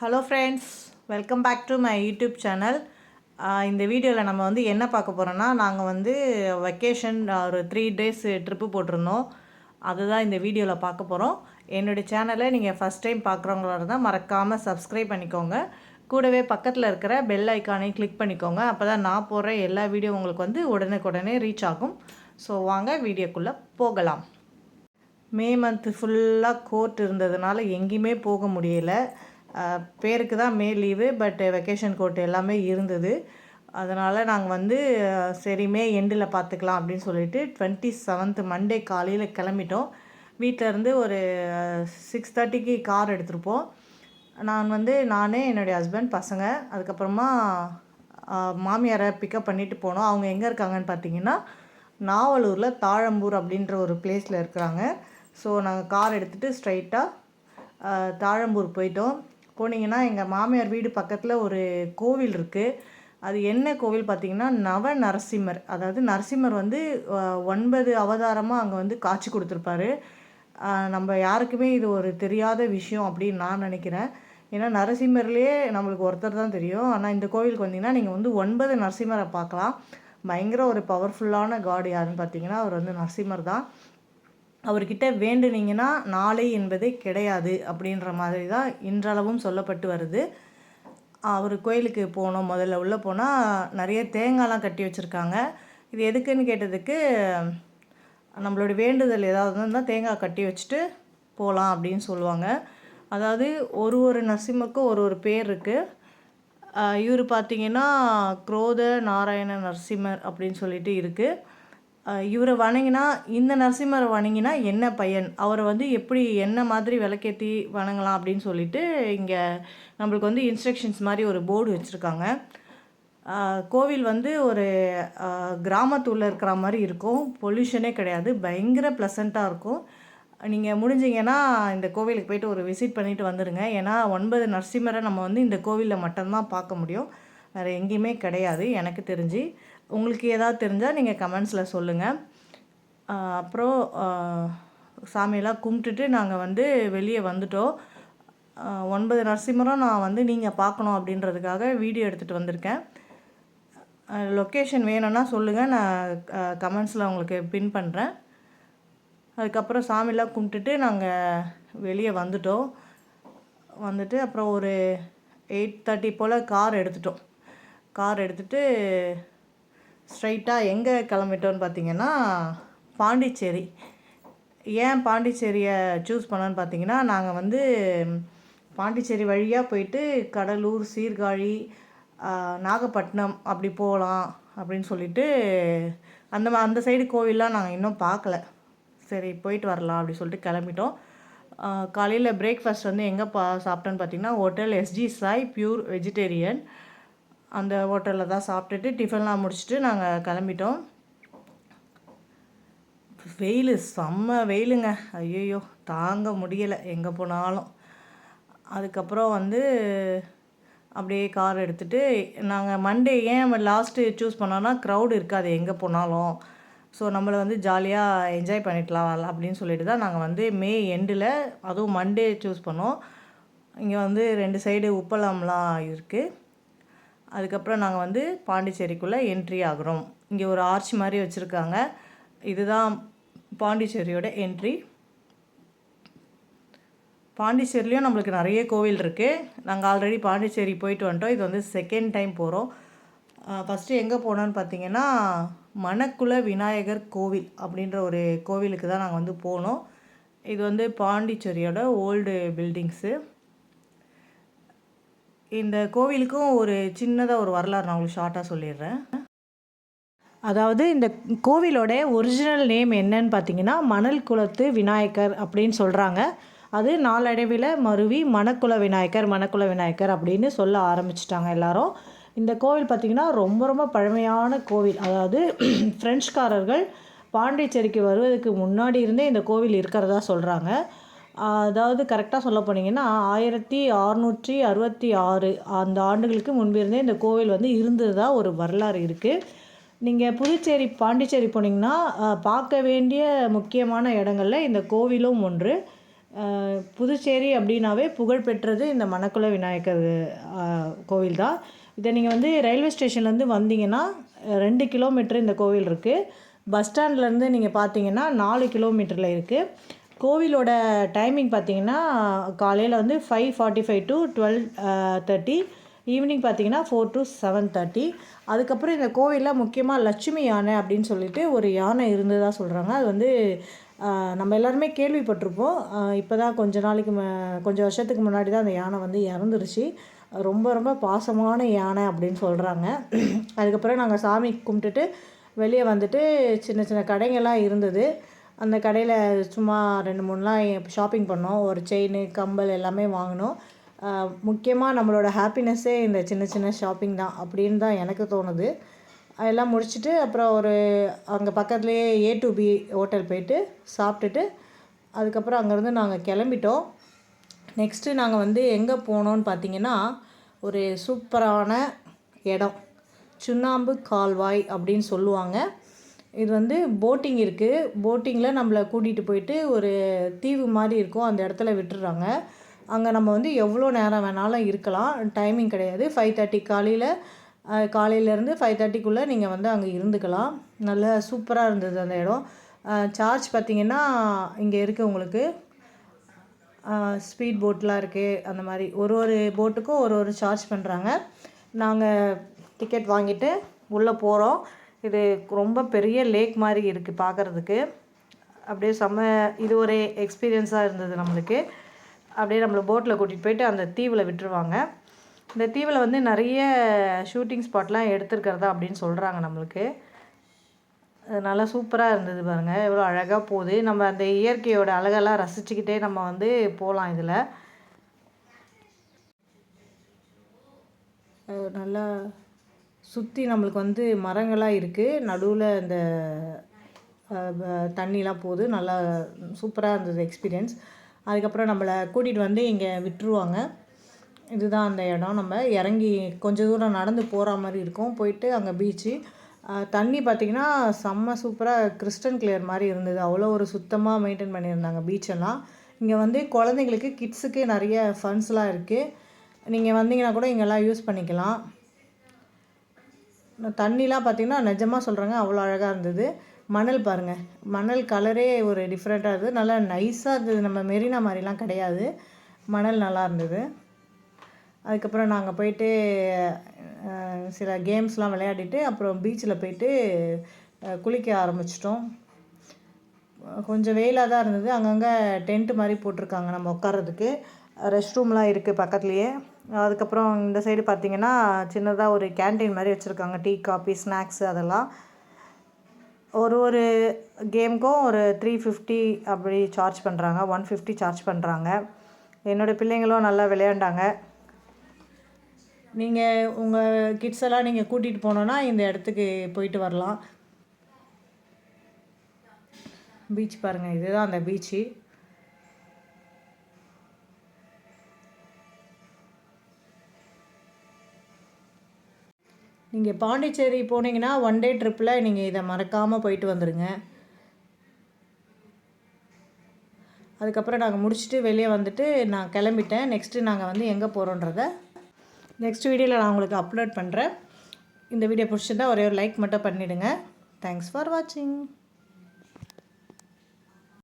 Hello friends welcome back to my YouTube channel இந்த வீடியோவில் நம்ம வந்து என்ன பார்க்க போகிறோன்னா நாங்கள் வந்து வெக்கேஷன் ஒரு த்ரீ டேஸ் ட்ரிப்பு போட்டிருந்தோம். அதுதான் இந்த வீடியோவில் பார்க்க போகிறோம் என்னுடைய சேனலை நீங்கள் ஃபஸ்ட் டைம் பார்க்குறவங்களா இருந்தால் மறக்காமல் சப்ஸ்கிரைப் பண்ணிக்கோங்க. கூடவே பக்கத்தில் இருக்கிற பெல் ஐக்கானையும் கிளிக் பண்ணிக்கோங்க. அப்போ தான் நான் போடுற எல்லா வீடியோ உங்களுக்கு வந்து உடனுக்குடனே ரீச் ஆகும். ஸோ வாங்க வீடியோக்குள்ளே போகலாம். மே மந்த்து ஃபுல்லாக கோர்ட் இருந்ததுனால எங்கேயுமே போக முடியலை. பேருக்கு தான் May leave but vacation court எல்லாமே இருந்தது. அதனால் நாங்கள் வந்து சரி மே எண்டில் பார்த்துக்கலாம் அப்படின்னு சொல்லிட்டு டுவெண்ட்டி செவன்த் மண்டே காலையில் கிளம்பிட்டோம். வீட்டில் இருந்து ஒரு சிக்ஸ் தேர்ட்டிக்கு கார் எடுத்திருப்போம். நான் வந்து நானே என்னுடைய ஹஸ்பண்ட் பசங்க. அதுக்கப்புறமா மாமியாரை பிக்கப் பண்ணிட்டு போனோம். அவங்க எங்கே இருக்காங்கன்னு பார்த்தீங்கன்னா நாவலூரில் தாழம்பூர் அப்படின்ற ஒரு பிளேஸில் இருக்கிறாங்க. ஸோ நாங்கள் கார் எடுத்துகிட்டு ஸ்ட்ரைட்டாக தாழம்பூர் போயிட்டோம். போனீங்கன்னா எங்கள் மாமியார் வீடு பக்கத்தில் ஒரு கோவில் இருக்குது அது என்ன கோவில் பார்த்தீங்கன்னா நவ நரசிம்மர் அதாவது நரசிம்மர் வந்து ஒன்பது அவதாரமாக அங்கே வந்து காட்சி கொடுத்துருப்பாரு. நம்ம யாருக்குமே இது ஒரு தெரியாத விஷயம் அப்படின்னு நான் நினைக்கிறேன். ஏன்னா நரசிம்மர்லேயே நம்மளுக்கு ஒருத்தர் தான் தெரியும். ஆனால் இந்த கோவிலுக்கு வந்தீங்கன்னா நீங்கள் வந்து ஒன்பது நரசிம்மரை பார்க்கலாம். பயங்கர ஒரு பவர்ஃபுல்லான காடு யாருன்னு பார்த்தீங்கன்னா அவர் வந்து நரசிம்மர் தான். அவர்கிட்ட வேண்டுனீங்கன்னா நாளை என்பதே கிடையாது அப்படின்ற மாதிரி தான் இன்றளவும் சொல்லப்பட்டு வருது. அவர் கோயிலுக்கு போனோம் முதல்ல உள்ளே போனால் நிறைய தேங்காய்லாம் கட்டி வச்சுருக்காங்க. இது எதுக்குன்னு கேட்டதுக்கு நம்மளோட வேண்டுதல் ஏதாவது இருந்தால் தேங்காய் கட்டி வச்சுட்டு போகலாம் அப்படின்னு சொல்லுவாங்க. அதாவது ஒரு ஒரு நரசிம்மக்கும் ஒரு ஒரு பேர் இருக்குது இவர் பார்த்தீங்கன்னா குரோத நாராயண நரசிம்மர் அப்படின்னு சொல்லிட்டு இருக்குது இவரை வணங்கினா இந்த நரசிம்மரை வணங்கினா என்ன பயன்? அவரை வந்து எப்படி என்ன மாதிரி விளக்கேற்றி வணங்கலாம் அப்படின்னு சொல்லிட்டு இங்கே நம்மளுக்கு வந்து இன்ஸ்ட்ரக்ஷன்ஸ் மாதிரி ஒரு போர்டு வச்சுருக்காங்க. கோவில் வந்து ஒரு கிராமத்துள்ள இருக்கிற மாதிரி இருக்கும். பொல்யூஷனே கிடையாது. பயங்கர ப்ளசண்ட்டாக இருக்கும். நீங்கள் முடிஞ்சிங்கன்னா இந்த கோவிலுக்கு போயிட்டு ஒரு விசிட் பண்ணிவிட்டு வந்துடுங்க ஏன்னா ஒன்பது நரசிம்மரை நம்ம வந்து இந்த கோவிலில் மட்டும்தான் பார்க்க முடியும். வேறு எங்கேயுமே கிடையாது எனக்கு தெரிஞ்சு. உங்களுக்கு ஏதாவது தெரிஞ்சால் நீங்கள் கமெண்ட்ஸில் சொல்லுங்கள் அப்புறம் சாமியெல்லாம் கும்பிட்டுட்டு நாங்கள் வந்து வெளியே வந்துட்டோம். ஒன்பது நரசிம்மரம் நான் வந்து நீங்கள் பார்க்கணும் அப்படின்றதுக்காக வீடியோ எடுத்துகிட்டு வந்திருக்கேன். லொக்கேஷன் வேணும்னா சொல்லுங்கள் நான் கமெண்ட்ஸில் உங்களுக்கு பின் பண்ணுறேன் அதுக்கப்புறம் சாமிலாம் கும்பிட்டுட்டு நாங்கள் வெளியே வந்துட்டோம். வந்துட்டு அப்புறம் ஒரு எயிட் தேர்ட்டி போல் கார் எடுத்துட்டோம். கார் எடுத்துகிட்டு ஸ்ட்ரைட்டாக எங்கே கிளம்பிட்டோன்னு பார்த்தீங்கன்னா பாண்டிச்சேரி. ஏன் பாண்டிச்சேரியை சூஸ் பண்ணோன்னு பார்த்தீங்கன்னா நாங்கள் வந்து பாண்டிச்சேரி வழியாக போயிட்டு கடலூர் சீர்காழி நாகப்பட்டினம் அப்படி போகலாம் அப்படின்னு சொல்லிட்டு அந்த அந்த சைடு கோவில்லாம் நாங்கள் இன்னும் பார்க்கல சரி போயிட்டு வரலாம் அப்படி சொல்லிட்டு கிளம்பிட்டோம். காலையில் பிரேக்ஃபாஸ்ட் வந்து எங்கே பா சாப்பிட்டோன்னு பார்த்தீங்கன்னா hotel SG Sai pure vegetarian அந்த ஹோட்டலில் தான் சாப்பிட்டுட்டு டிஃபன்லாம் முடிச்சுட்டு நாங்கள் கிளம்பிட்டோம். வெயில் செம்ம வெயிலுங்க. ஐயோ தாங்க முடியலை. எங்கே போனாலும். அதுக்கப்புறம் வந்து அப்படியே கார் எடுத்துகிட்டு நாங்கள் மண்டே ஏன் லாஸ்ட்டு சூஸ் பண்ணோன்னா க்ரௌடு இருக்காது எங்கே போனாலும். ஸோ நம்மளை வந்து ஜாலியாக என்ஜாய் பண்ணிக்கலாம் அப்படின்னு சொல்லிட்டு தான் நாங்கள் வந்து மே எண்டில் அதுவும் மண்டே சூஸ் பண்ணோம். இங்கே வந்து ரெண்டு சைடு உப்பளம்லாம் இருக்குது அதுக்கப்புறம் நாங்கள் வந்து பாண்டிச்சேரிக்குள்ளே என்ட்ரி ஆகிறோம். இங்கே ஒரு ஆர்ச் மாதிரி வச்சுருக்காங்க. இதுதான் பாண்டிச்சேரியோட என்ட்ரி பாண்டிச்சேரிலையும் நம்மளுக்கு நிறைய கோவில் இருக்குது நாங்கள் ஆல்ரெடி பாண்டிச்சேரி போயிட்டு வந்துட்டோம். இது வந்து செகண்ட் டைம் போகிறோம் ஃபஸ்ட்டு எங்கே போனோன்னு பார்த்தீங்கன்னா மணக்குள விநாயகர் கோவில் அப்படின்ற ஒரு கோவிலுக்கு தான் நாங்கள் வந்து போனோம். இது வந்து பாண்டிச்சேரியோட ஓல்டு பில்டிங்ஸு இந்த கோவிலுக்கும் ஒரு சின்னதாக ஒரு வரலாறு நான் உங்களுக்கு ஷார்ட்டாக சொல்லிடுறேன். அதாவது இந்த கோவிலோட ஒரிஜினல் நேம் என்னன்னு பார்த்தீங்கன்னா மணல் குளத்து விநாயகர் அப்படின்னு சொல்கிறாங்க அது நாளடைவில் மருவி மணக்குள விநாயகர் மணக்குள விநாயகர் அப்படின்னு சொல்ல ஆரம்பிச்சிட்டாங்க எல்லாரும். இந்த கோவில் பார்த்திங்கன்னா ரொம்ப ரொம்ப பழமையான கோவில். அதாவது பிரெஞ்சுக்காரர்கள் பாண்டிச்சேரிக்கு வருவதற்கு முன்னாடி இருந்தே இந்த கோவில் இருக்கிறதா சொல்கிறாங்க அதாவது கரெக்டாக சொல்ல போனீங்கன்னா ஆயிரத்தி அறுநூற்றி அறுபத்தி ஆறு அந்த ஆண்டுகளுக்கு முன்பிருந்தே இந்த கோவில் வந்து இருந்ததாக ஒரு வரலாறு இருக்குது நீங்கள் புதுச்சேரி பாண்டிச்சேரி போனீங்கன்னா பார்க்க வேண்டிய முக்கியமான இடங்களில் இந்த கோவிலும் ஒன்று. புதுச்சேரி அப்படின்னாவே புகழ்பெற்றது இந்த மணக்குள விநாயகர் கோவில் தான் இதை நீங்கள் வந்து ரயில்வே ஸ்டேஷன்லேருந்து வந்தீங்கன்னா ரெண்டு கிலோமீட்டர் இந்த கோவில் இருக்குது பஸ் ஸ்டாண்ட்லேருந்து நீங்கள் பார்த்தீங்கன்னா நாலு கிலோமீட்டரில் இருக்குது கோவிலோட டைமிங் பார்த்தீங்கன்னா காலையில் வந்து five forty five to twelve thirty evening பார்த்தீங்கன்னா ஃபோர் டு செவன் தேர்ட்டி அதுக்கப்புறம் இந்த கோவிலில் முக்கியமாக லட்சுமி யானை அப்படின்னு சொல்லிட்டு ஒரு யானை இருந்ததாக சொல்கிறாங்க அது வந்து நம்ம எல்லாருமே கேள்விப்பட்டிருப்போம். இப்போ தான் கொஞ்ச நாளைக்கு ம கொஞ்சம் வருஷத்துக்கு முன்னாடி தான் அந்த யானை வந்து இறந்துருச்சு. ரொம்ப ரொம்ப பாசமான யானை அப்படின்னு சொல்கிறாங்க அதுக்கப்புறம் நாங்கள் சாமி கும்பிட்டுட்டு வெளியே வந்துட்டு சின்ன சின்ன கடைங்கள்லாம் இருந்தது. அந்த கடையில் சும்மா ரெண்டு மூணுலாம் ஷாப்பிங் பண்ணோம். ஒரு செயின் கம்பல் எல்லாமே வாங்கினோம். முக்கியமாக நம்மளோட ஹாப்பினஸ்ஸே இந்த சின்ன சின்ன ஷாப்பிங் தான் அப்படின்னு தான் எனக்கு தோணுது. அதெல்லாம் முடிச்சுட்டு அப்புறம் ஒரு அங்கே பக்கத்துலேயே ஏ டு பி ஹோட்டல் போயிட்டு சாப்பிட்டுட்டு அதுக்கப்புறம் அங்கேருந்து நாங்கள் கிளம்பிட்டோம். நெக்ஸ்ட்டு நாங்கள் வந்து எங்கே போனோம்னு பார்த்தீங்கன்னா ஒரு சூப்பரான இடம். சுண்ணாம்பு கால்வாய் அப்படின்னு சொல்லுவாங்க. இது வந்து போட்டிங் இருக்குது போட்டிங்கில் நம்மளை கூட்டிகிட்டு போயிட்டு ஒரு தீவு மாதிரி இருக்கும். அந்த இடத்துல விட்டுடுறாங்க அங்கே நம்ம வந்து எவ்வளோ நேரம் வேணாலும் இருக்கலாம். டைமிங் கிடையாது. ஃபைவ் தேர்ட்டி காலையில் காலையிலேருந்து ஃபைவ் தேர்ட்டிக்குள்ளே நீங்கள் வந்து அங்கே இருந்துக்கலாம். நல்ல சூப்பராக இருந்தது அந்த இடம். சார்ஜ் பார்த்திங்கன்னா இங்கே இருக்குது உங்களுக்கு. ஸ்பீட் போட்லாம் இருக்குது அந்த மாதிரி ஒரு ஒரு போட்டுக்கும் ஒரு ஒரு சார்ஜ் பண்ணுறாங்க நாங்கள் டிக்கெட் வாங்கிட்டு உள்ளே போகிறோம் இது ரொம்ப பெரிய லேக் மாதிரி இருக்குது பார்க்குறதுக்கு. அப்படியே செம்ம இது ஒரு எக்ஸ்பீரியன்ஸாக இருந்தது நம்மளுக்கு. அப்படியே நம்மளை போட்டில் கூட்டிகிட்டு போயிட்டு அந்த தீவில் விட்டுருவாங்க. இந்த தீவில் வந்து நிறைய ஷூட்டிங் ஸ்பாட்லாம் எடுத்துருக்கிறதா அப்படின்னு சொல்கிறாங்க நம்மளுக்கு. அது நல்லா சூப்பராக இருந்தது பாருங்கள் எவ்வளோ அழகாக போகுது. நம்ம அந்த இயற்கையோட அழகெல்லாம் ரசிச்சுக்கிட்டே நம்ம வந்து போகலாம் இதில். நல்லா சுற்றி நம்மளுக்கு வந்து மரங்களாக இருக்குது நடுவில் அந்த தண்ணிலாம் போகுது நல்லா சூப்பராக இருந்தது எக்ஸ்பீரியன்ஸ். அதுக்கப்புறம் நம்மளை கூட்டிகிட்டு வந்து இங்கே விட்டுருவாங்க. இதுதான் அந்த இடம். நம்ம இறங்கி கொஞ்சம் தூரம் நடந்து போகிற மாதிரி இருக்கும். போயிட்டு அங்கே பீச்சு தண்ணி பார்த்திங்கன்னா செம்ம சூப்பராக கிறிஸ்டன் கிளியர் மாதிரி இருந்தது. அவ்வளோ ஒரு சுத்தமாக மெயின்டைன் பண்ணியிருந்தாங்க பீச்செல்லாம் இங்கே வந்து குழந்தைங்களுக்கு கிட்ஸுக்கு நிறைய ஃபண்ட்ஸ்லாம் இருக்குது நீங்கள் வந்தீங்கன்னா கூட இங்கெல்லாம் யூஸ் பண்ணிக்கலாம். தண்ணிலாம் பார்த்திங்கன்னா நிஜமாக சொல்கிறாங்க அவ்வளோ அழகாக இருந்தது. மணல் பாருங்கள் மணல் கலரே ஒரு டிஃப்ரெண்ட்டாக இருந்தது. நல்லா நைஸாக இருந்தது. நம்ம மெரினா மாதிரிலாம் கிடையாது. மணல் நல்லா இருந்தது. அதுக்கப்புறம் நாங்கள் போயிட்டு சில கேம்ஸ்லாம் விளையாடிட்டு அப்புறம் பீச்சில் போயிட்டு குளிக்க ஆரம்பிச்சிட்டோம். கொஞ்சம் வெயிலாக தான் இருந்தது. அங்கங்கே டென்ட் மாதிரி போட்டிருக்காங்க நம்ம உட்கார்றதுக்கு. ரெஸ்ட் ரூம்லாம் இருக்குது பக்கத்துலேயே. அதுக்கப்புறம் இந்த சைடு பார்த்தீங்கன்னா சின்னதாக ஒரு கேண்டீன் மாதிரி வச்சுருக்காங்க. டீ காபி ஸ்நாக்ஸு அதெல்லாம். ஒரு ஒரு கேமுக்கும் ஒரு த்ரீ ஃபிஃப்டி அப்படி சார்ஜ் பண்ணுறாங்க ஒன் ஃபிஃப்டி சார்ஜ் பண்ணுறாங்க என்னோடய பிள்ளைங்களும் நல்லா விளையாண்டாங்க. நீங்கள் உங்கள் கிட்ஸ் எல்லாம் நீங்கள் கூட்டிகிட்டு போனோன்னா இந்த இடத்துக்கு போயிட்டு வரலாம். பீச் பாருங்கள் இதுதான் அந்த பீச்சு நீங்கள் பாண்டிச்சேரி போனீங்கன்னா ஒன் டே ட்ரிப்பில் நீங்கள் இதை மறக்காமல் போயிட்டு வந்துடுங்க அதுக்கப்புறம் நாங்கள் முடிச்சுட்டு வெளியே வந்துட்டு நான் கிளம்பிட்டேன். நெக்ஸ்ட்டு நாங்கள் வந்து எங்கே போகிறோன்றத நெக்ஸ்ட் வீடியோவில் நான் உங்களுக்கு அப்லோட் பண்ணுறேன் இந்த வீடியோ பிடிச்சிருந்தா ஒரே ஒரு லைக் மட்டும் பண்ணிவிடுங்க தேங்க்ஸ் ஃபார் வாட்சிங்